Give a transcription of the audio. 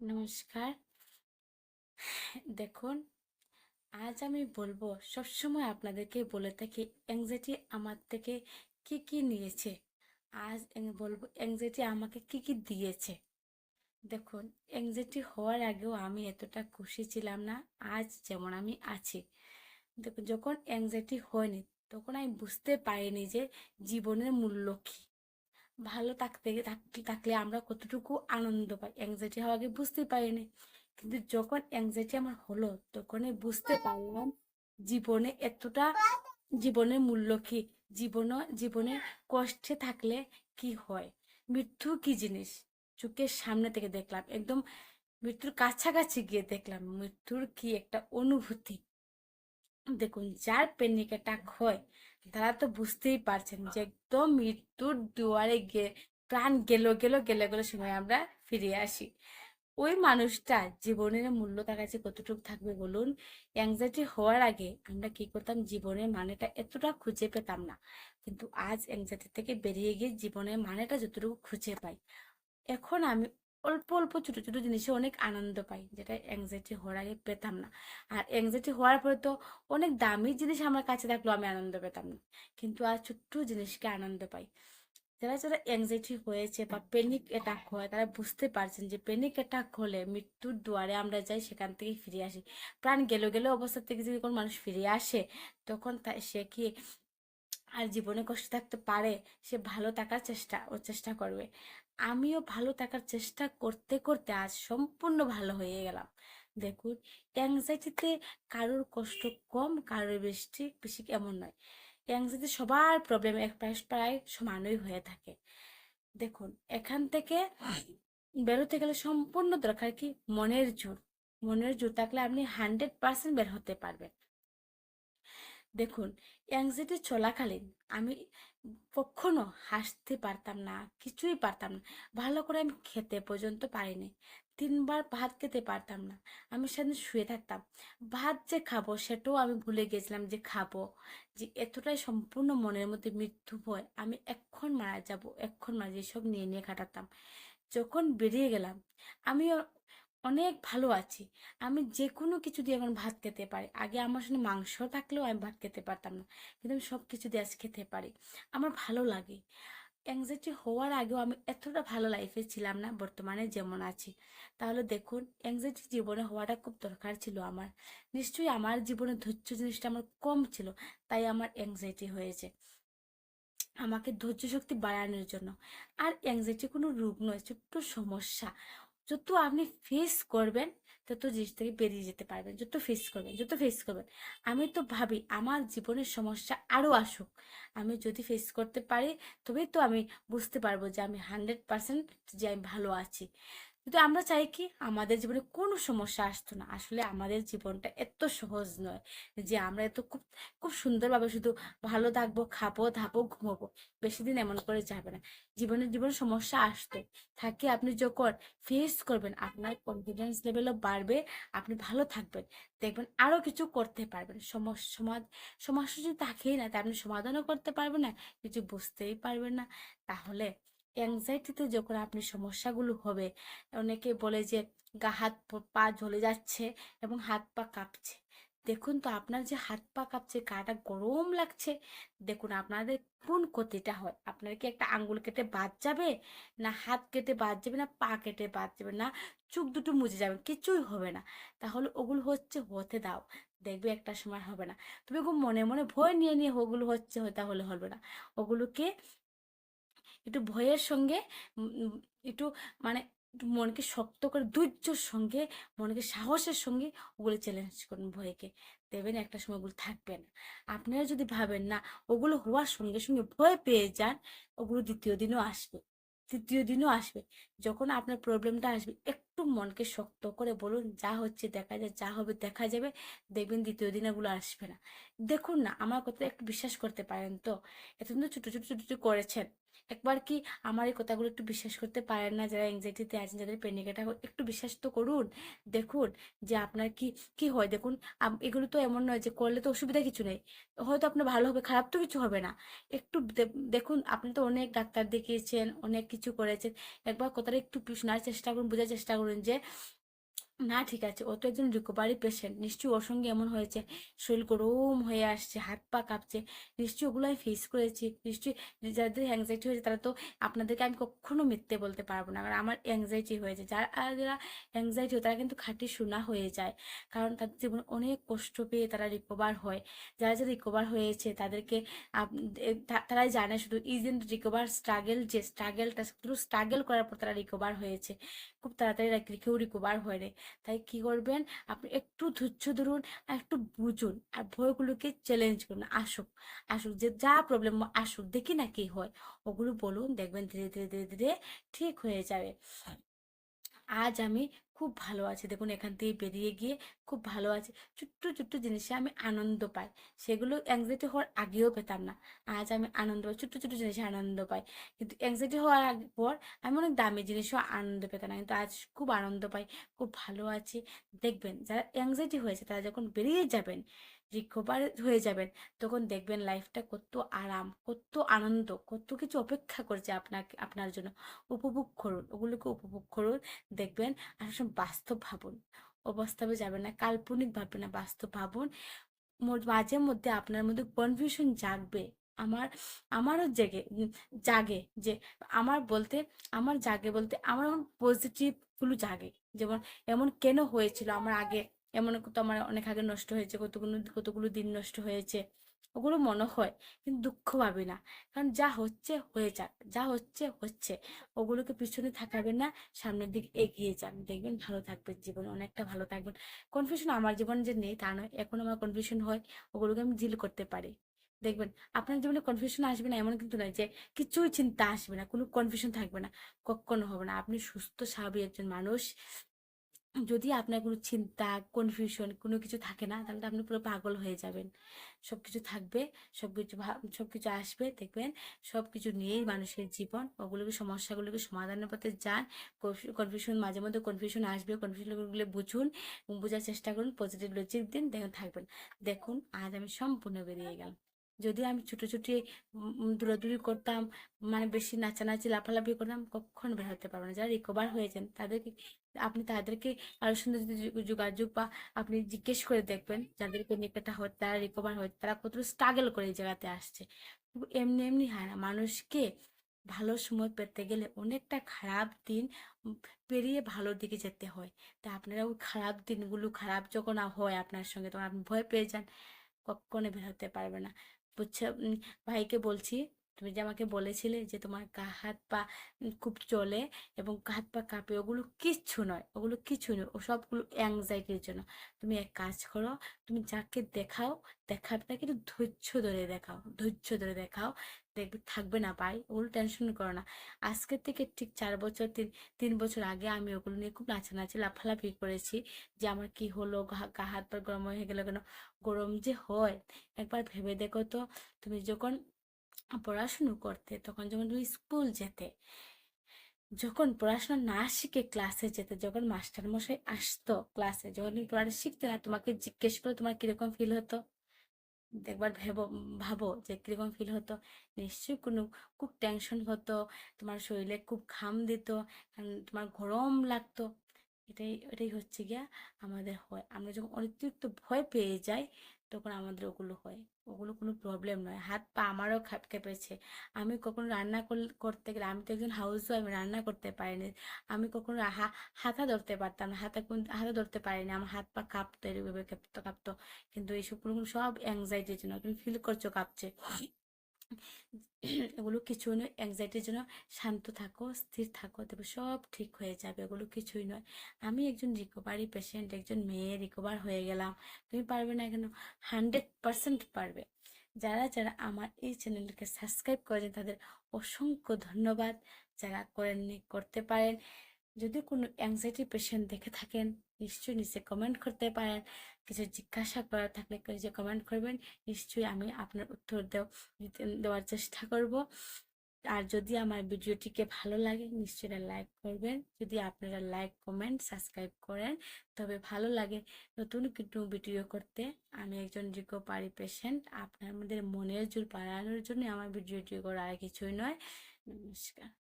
নমস্কার। দেখুন, আজ আমি বলব, সবসময় আপনাদেরকে বলে থাকি অ্যাংজাইটি আমার থেকে কি কি নিয়েছে? আজ বলব অ্যাংজাইটি আমাকে কি কি দিয়েছে? দেখুন অ্যাংজাইটি হওয়ার আগেও আমি এতটা খুশি ছিলাম না, আজ যেমন আমি আছি। দেখুন, যখন অ্যাংজাইটি হয়নি, তখন আমি বুঝতে পারিনি যে জীবনের মূল্য কী। ভালো থাকতে থাকলে আমরা কতটুকু আনন্দ পাই। অ্যাংজাইটি হওয়া আগে বুঝতে পারিনি। কিন্তু যখন অ্যাংজাইটি আমার হলো, তখনই বুঝতে পারলাম জীবনে এতটা জীবনের মূল্য কি। জীবন, জীবনে কষ্টে থাকলে কি হয়? মৃত্যু কি জিনিস? চোখের সামনে থেকে দেখলাম, একদম মৃত্যুর কাছাকাছি গিয়ে দেখলাম, মৃত্যুর কি একটা অনুভূতি। দেখুন, যার প্যানিক অ্যাটাক হয় তারা তো বুঝতেই পারছেন যে একদম মৃত্যুর দুয়ারে গিয়ে প্রাণ গেল গেল, গেলে গেলে সময় আমরা ফিরে আসি। ওই মানুষটা জীবনের মূল্য তার কাছে কতটুকু থাকবে বলুন? অ্যাংজাইটি হওয়ার আগে আমরা কি করতাম? জীবনের মানেটা এতটা খুঁজে পেতাম না। কিন্তু আজ অ্যাংজাইটি থেকে বেরিয়ে গিয়ে জীবনের মানেটা যতটুকু খুঁজে পাই। এখন আমি অল্প অল্প ছোট ছোট জিনিসে অনেক আনন্দ পাই, যেটা অ্যাংজাইটি হওয়ার আগে পেতাম না। আর অ্যাংজাইটি হওয়ার পরে তো অনেক দামি জিনিস আমার কাছে থাকলেও আমি আনন্দ পেতাম না। কিন্তু আর ছোট্ট জিনিসকে আনন্দ পাই। যারা যারা অ্যাংজাইটি হয়েছে বা প্যানিক অ্যাটাক হয়, তারা বুঝতে পারছেন যে প্যানিক অ্যাটাক হলে মৃত্যুর দুয়ারে আমরা যাই, সেখান থেকে ফিরে আসি। প্রাণ গেল গেল অবস্থা থেকে যদি কোনো মানুষ ফিরে আসে, তখন তা, সে কি আর জীবনে কষ্ট থাকতে পারে? সে ভালো থাকার চেষ্টা, ও চেষ্টা করবে। আমিও ভালো থাকার চেষ্টা করতে করতে আজ সম্পূর্ণ ভালো হয়ে গেলাম। দেখুন অ্যাংজাইটিতে কারোর কষ্ট কম, কারোর বেশি বেশি এমন নয়। অ্যাংজাইটি সবার প্রবলেম এক প্রায় প্রায় সমানই হয়ে থাকে। দেখুন, এখান থেকে বেরোতে গেলে সম্পূর্ণ দরকার কি? মনের জোর। মনের জোর থাকলে আপনি হান্ড্রেড পার্সেন্ট বের হতে পারবেন। দেখুন অ্যাংজাইটি চলাকালীন আমি কখনো হাসতে পারতাম না, কিছুই পারতাম না। ভালো করে আমি খেতে পর্যন্ত পারিনি। তিনবার ভাত খেতে পারতাম না। আমি সেদিন শুয়ে থাকতাম। ভাত যে খাব সেটাও আমি ভুলে গেছিলাম যে খাব। যে এতটাই সম্পূর্ণ মনের মধ্যে মৃত্যু ভয়, আমি এক্ষণ মারা যাব এক্ষণ মারা যেসব নিয়ে নিয়ে কাটাতাম যখন বেরিয়ে গেলাম আমি অনেক ভালো আছি। আমি যে কোনো কিছু দিয়ে এখন ভাত খেতে পারি। আগে আমার সঙ্গে মাংস থাকলেও আমি ভাত খেতে পারতাম না। কিন্তু আমি সব কিছু দিয়ে আজ খেতে পারি। আমার ভালো লাগে। অ্যাংজাইটি হওয়ার আগেও আমি এতটা ভালো লাইফে ছিলাম না, বর্তমানে যেমন আছি। তাহলে দেখুন অ্যাংজাইটি জীবনে হওয়াটা খুব দরকার ছিল আমার। নিশ্চয়ই আমার জীবনে ধৈর্য জিনিসটা আমার কম ছিল, তাই আমার অ্যাংজাইটি হয়েছে। আমাকে ধৈর্য শক্তি বাড়ানোর জন্য। আর অ্যাংজাইটি কোনো রোগ নয়, ছোট্ট সমস্যা। যত আপনি ফেস করবেন, তত জিনিস থেকে বেরিয়ে যেতে পারবেন। যত ফেস করবেন, যত ফেস করবেন। আমি তো ভাবি আমার জীবনের সমস্যা আরও আসুক। আমি যদি ফেস করতে পারি, তবেই তো আমি বুঝতে পারব যে আমি হান্ড্রেড পার্সেন্ট যে আমি ভালো আছি। কিন্তু আমরা চাই কি আমাদের জীবনে কোনো সমস্যা আসতো না। আসলে আমাদের জীবনটা এত সহজ নয় যে আমরা এত খুব খুব সুন্দরভাবে শুধু ভালো থাকব, খাব, ধাবো, ঘুমোবো, বেশি দিন এমন করে যাবে না। জীবনে জীবনে সমস্যা আসতো। থাকে আপনি যখন ফেস করবেন, আপনার কনফিডেন্স লেভেলও বাড়বে, আপনি ভালো থাকবেন, দেখবেন আরও কিছু করতে পারবেন। সমস্যা সমাজ সমস্যা যদি থাকেই না, তা আপনি সমাধানও করতে পারবেন না, কিছু বুঝতেই পারবেন না। তাহলে অ্যাংজাইটিতে যখন আপনি সমস্যাগুলো হবে, অনেকে বলে যে গা হাত পা জ্বলে যাচ্ছে এবং হাত পা কাঁপছে। দেখুন তো আপনার যে হাত পা কাঁপছে, গাটা গরম লাগছে, দেখুন আপনাদের কোন ক্ষতিটা হয়? আপনার কি একটা আঙ্গুল কেটে বাদ যাবে? না হাত কেটে বাদ যাবে, না পা কেটে বাদ যাবে, না চোখ দুটো মুজে যাবে, কিছুই হবে না। তাহলে ওগুলো হচ্ছে, হতে দাও। দেখবে একটা সময় হবে না। তুমি খুব মনে মনে ভয় নিয়ে নিয়ে ওগুলো হচ্ছে, তাহলে হবে না। ওগুলোকে একটু ভয়ের সঙ্গে একটু মানে মনকে শক্ত করে, ধৈর্যর সঙ্গে, মনকে সাহসের সঙ্গে ওগুলো চ্যালেঞ্জ করুন ভয়কে। দেবেন একটা সময় ওগুলো থাকবে না। আপনারা যদি ভাবেন না, ওগুলো হওয়ার সঙ্গে সঙ্গে ভয় পেয়ে যান, ওগুলো দ্বিতীয় দিনও আসবে। তৃতীয় দিনও আসবে। যখন আপনার প্রবলেমটা আসবে একটু মনকে শক্ত করে বলুন, যা হচ্ছে দেখা যায়, যা হবে দেখা যাবে। দেখবেন দ্বিতীয় দিন ওগুলো আসবে না। দেখুন না, আমার কথা একটু বিশ্বাস করতে পারেন তো? এতদিন তো ছোটো ছোটো ছোটো ছোটো করেছেন। একবার কি আমার এই কথাগুলো একটু বিশ্বাস করতে পারেন না? যারা এংজাইটিতে আছেন, যাদের প্যানিক অ্যাটাক একটু বিশ্বাস তো করুন। দেখুন যে আপনার কি কি হয়? দেখুন এগুলো তো এমন নয় যে করলে তো অসুবিধা কিছু নেই। হয়তো আপনার ভালো হবে, খারাপ তো কিছু হবে না। একটু দেখুন, আপনি তো অনেক ডাক্তার দেখিয়েছেন, অনেক কিছু করেছেন। একবার কথাটা একটু শোনার চেষ্টা করুন, বোঝার চেষ্টা করুন যে না, ঠিক আছে। ও তো একজন রিকোভারি পেশেন্ট নিশ্চয়ই ওর সঙ্গে এমন হয়েছে, শরীর গরম হয়ে আসছে, হাত পা কাঁপছে, নিশ্চয়ই ওগুলো আমি ফেস করেছি, নিশ্চয়ই যাদের অ্যাংজাইটি হয়েছে তারা তো আপনাদেরকে আমি কখনো মিথ্যে বলতে পারব না, কারণ আমার অ্যাংজাইটি হয়েছে। যারা যারা অ্যাংজাইটি হয় তারা কিন্তু খাঁটি শোনা হয়ে যায়, কারণ তাদের জীবনে অনেক কষ্ট পেয়ে তারা রিকভার হয়। যারা যারা রিকভার হয়েছে তাদেরকে তারাই জানে শুধু ইজ ইজেন রিকভার স্ট্রাগেল যে স্ট্রাগেলটা শুধু স্ট্রাগেল করার পর তারা রিকভার হয়েছে। খুব তাড়াতাড়ি কেউ রিকভার হয় রে তাই কি করবেন? আপনি একটু ধৈর্য ধরুন আর একটু বুঝুন আর ভয়গুলোকে চ্যালেঞ্জ করুন। আসুক আসুক, যে যা প্রবলেম আসুক, দেখি না কি হয়, ওগুলো বলুন, দেখবেন ধীরে ধীরে ধীরে ধীরে ঠিক হয়ে যাবে। আজ আমি খুব ভালো আছে। দেখুন, এখান থেকে বেরিয়ে গিয়ে খুব ভালো আছে। ছোট্ট ছোট্ট জিনিসে আমি আনন্দ পাই। সেগুলো অ্যাংজাইটি হওয়ার আগেও পেতাম না। আজ আমি আনন্দ পাই, ছোট্ট ছোট্ট জিনিসে আনন্দ পাই। কিন্তু অ্যাংজাইটি হওয়ার আগে, পর আমি অনেক দামি জিনিসও আনন্দ পেতাম না। কিন্তু আজ খুব আনন্দ পাই, খুব ভালো আছে। দেখবেন, যারা অ্যাংজাইটি হয়েছে, তারা যখন বেরিয়ে যাবেন রিকভার হয়ে যাবেন। তখন দেখবেন লাইফটা কত আরাম, কত আনন্দ, কত কিছু অপেক্ষা করছে আপনাকে, আপনার জন্য। উপভোগ করুন, ওগুলোকে উপভোগ করুন, দেখবেন আসলে বাস্তব ভাবুন। অবাস্তবে যাবেন না, কাল্পনিক ভাববেন না, বাস্তব ভাবুন। মাঝে মধ্যে আপনার মধ্যে কনফিউশন জাগবে। আমার, আমারও জেগে জাগে যে আমার বলতে, আমার জাগে বলতে, আমার এখন পজিটিভ জাগে। যেমন, এমন কেন হয়েছিল আমার আগে? এমন তো আমার অনেক আগে নষ্ট হয়েছে, কতগুলো কতগুলো দিন নষ্ট হয়েছে, ওগুলো মনে হয়, কিন্তু দুঃখ পাবি না। কারণ যা হচ্ছে, হয়ে যাক, যা হচ্ছে হচ্ছে। ওগুলোকে পিছনে থাকাবেন না, সামনের দিকে এগিয়ে যান। দেখবেন ভালো থাকবেন জীবনে, অনেকটা ভালো থাকবেন। কনফিউশন আমার জীবনে যে নেই, তা নয়। এখন আমার কনফিউশন হয়, ওগুলোকে আমি ডিল করতে পারি। দেখবেন, আপনার জীবনে কনফিউশন আসবে না, এমন কিন্তু নয় যে কিছুই চিন্তা আসবে না, কোনো কনফিউশন থাকবে না, কখনো হবে না। আপনি সুস্থ, স্বাভাবিক একজন মানুষ যদি আপনার কোনো চিন্তা কনফিউশন কোনো কিছু থাকে না, তাহলে আপনি পুরো পাগল হয়ে যাবেন। সব কিছু থাকবে সব কিছু সব কিছু আসবে, দেখবেন সব কিছু নিয়েই মানুষের জীবন। ওগুলোকে, সমস্যাগুলোকে সমাধানের পথে যান। কনফিউশন মাঝে মধ্যে কনফিউশন আসবে। কনফিউশনগুলো বুঝুন বোঝার চেষ্টা করুন পজিটিভ লজিক দিন, দেখুন, থাকবেন। দেখুন, আজ আমি সম্পূর্ণ বেরিয়ে গেলাম। যদি আমি ছোট ছোটি দৌড়াদৌড়ি করতাম মানে বেশি নাচানাচি, লাফালাফি করতাম, কখনো বের হতে পারব না। যারা রিকভার হয়েছেন, তাদেরকে আপনি তাদেরকে কারোর সুন্দর যোগাযোগ বা আপনি জিজ্ঞেস করে দেখবেন যাদেরকে নিকটটা হয়, তারা রিকভার হয়, তারা কত স্ট্রাগল করে এই জায়গাতে আসছে। এমনি এমনি হয় না মানুষকে ভালো সময় পেতে গেলে অনেকটা খারাপ দিন পেরিয়ে ভালোর দিকে যেতে হয়। তা আপনারা ওই খারাপ দিনগুলো, খারাপ যখন হয় আপনার সঙ্গে, তখন আপনি ভয় পেয়ে যান, কখনো বের হতে পারবে না। বুঝছে ভাইকে বলছি তুমি যে আমাকে বলেছিলে যে তোমার হাত, পা খুব চলে এবং হাত, পা কাঁপে, ওগুলো কিচ্ছু নয়, ওগুলো কিছু নয়, ও সবগুলো অ্যাংজাইটির জন্য। তুমি এক কাজ করো, তুমি যাকে দেখাও দেখাবে না কিন্তু ধৈর্য ধরে দেখাও, ধৈর্য ধরে দেখাও, দেখবে থাকবে না ভাই ওগুলো টেনশন করো না। আজকের থেকে ঠিক চার বছর, তিন তিন বছর আগে আমি ওগুলো নিয়ে খুব নাচানাচি, লাফালাফি করেছি যে আমার কি হলো গা, হাত, পা গরম হয়ে গেলো কেন? গরম যে হয়, একবার ভেবে দেখো তো, তুমি যখন পড়াশুনো করতে, তখন যখন তুমি স্কুল যেতে, যখন পড়াশোনা না শিখে ক্লাসে যেতে, যখন মাস্টার মশাই আসতো ক্লাসে যখন তুমি পড়াটা শিখতে না, তোমাকে জিজ্ঞেস করে তোমার কীরকম ফিল হতো? একবার ভেবো, ভাবো যে কীরকম ফিল হতো? নিশ্চয়ই কোনো, খুব টেনশন হতো, তোমার শরীরে খুব ঘাম দিত, কারণ তোমার গরম লাগতো। এটাই এটাই হচ্ছে গিয়া আমাদের হয়। আমরা যখন অতিরিক্ত ভয় পেয়ে যাই তখন আমাদের ওগুলো হয়। ওগুলো কোনো প্রবলেম নয়। হাত পা আমারও কেঁপেছে আমি কখনো রান্না করতে গেলে, আমি তো একজন হাউস ওয়াইফ রান্না করতে পারিনি। আমি কখনো হাতা ধরতে পারতাম না। হাতা কোন, হাতা ধরতে পারিনি। আমার হাত পা কাঁপতো এরকম কাঁপতো কাঁপতো। কিন্তু এইসব সব অ্যাংজাইটির জন্য। তুমি ফিল করছ কাঁপছে। এগুলো কিছুই নয় অ্যাংজাইটির জন্য শান্ত থাকো, স্থির থাকো তবে সব ঠিক হয়ে যাবে, এগুলো কিছুই নয়। আমি একজন রিকভারি পেশেন্ট একজন মেয়ে রিকভার হয়ে গেলাম। তুমি পারবে না কেন? হান্ড্রেড পার্সেন্ট পারবে। যারা যারা আমার এই চ্যানেলকে সাবস্ক্রাইব করেছেন, তাদের অসংখ্য ধন্যবাদ। যারা করেননি, করতে পারেন। যদি কোনো অ্যাংজাইটি পেশেন্ট দেখে থাকেন, নিশ্চয়ই নিচে কমেন্ট করতে পারেন। কিছু জিজ্ঞাসা করার থাকলে কিছু কমেন্ট করবেন, নিশ্চয়ই আমি আপনার উত্তর দেও দেওয়ার চেষ্টা করব। আর যদি আমার ভিডিওটিকে ভালো লাগে, নিশ্চয়ই লাইক করবেন। যদি আপনারা লাইক কমেন্ট সাবস্ক্রাইব করেন, তবে ভালো লাগে নতুন কিছু ভিডিও করতে। আমি একজন রিকোপারি পেশেন্ট আপনার মধ্যে মনের জোর বাড়ানোর জন্য আমার ভিডিওটি করা আর কিছুই নয়। নমস্কার।